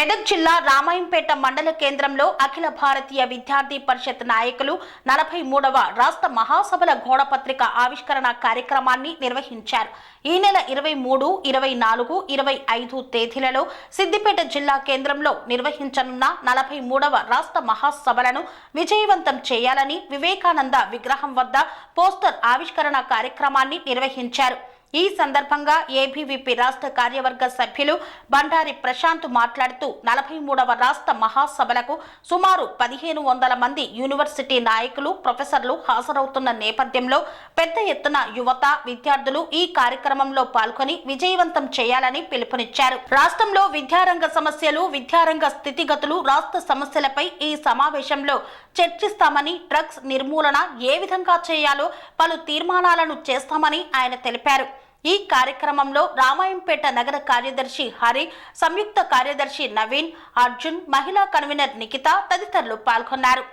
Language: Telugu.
మెదక్ జిల్లా రామాయంపేట మండల కేంద్రంలో అఖిల భారతీయ విద్యార్థి పరిషత్ నాయకులు నలభై మూడవ రాష్ట్ర మహాసభల ఘోడపత్రిక ఆవిష్కరణ కార్యక్రమాన్ని నిర్వహించారు. ఈ నెల ఇరవై మూడు ఇరవై నాలుగు ఇరవై ఐదు తేదీలలో సిద్దిపేట జిల్లా కేంద్రంలో నిర్వహించనున్న నలభై మూడవ రాష్ట్ర మహాసభలను విజయవంతం చేయాలని వివేకానంద విగ్రహం వద్ద పోస్టర్ ఆవిష్కరణ కార్యక్రమాన్ని నిర్వహించారు. ఈ సందర్భంగా ఏబీవీపీ రాష్ట్ర కార్యవర్గ సభ్యులు బండారి ప్రశాంత్ మాట్లాడుతూ నలభై మూడవ రాష్ట్ర మహాసభలకు సుమారు పదిహేను వందల మంది యూనివర్సిటీ నాయకులు ప్రొఫెసర్లు హాజరవుతున్న నేపథ్యంలో పెద్ద ఎత్తున యువత విద్యార్థులు ఈ కార్యక్రమంలో పాల్గొని విజయవంతం చేయాలని పిలుపునిచ్చారు. రాష్ట్రంలో విద్యారంగ సమస్యలు విద్యారంగ స్థితిగతులు రాష్ట్ర సమస్యలపై ఈ సమావేశంలో చర్చిస్తామని డ్రగ్స్ నిర్మూలన ఏ విధంగా చేయాలో పలు తీర్మానాలను చేస్తామని ఆయన తెలిపారు. ఈ కార్యక్రమంలో రామాయంపేట నగర కార్యదర్శి హరి సంయుక్త కార్యదర్శి నవీన్ అర్జున్ మహిళా కన్వీనర్ నిఖిత తదితరులు పాల్గొన్నారు.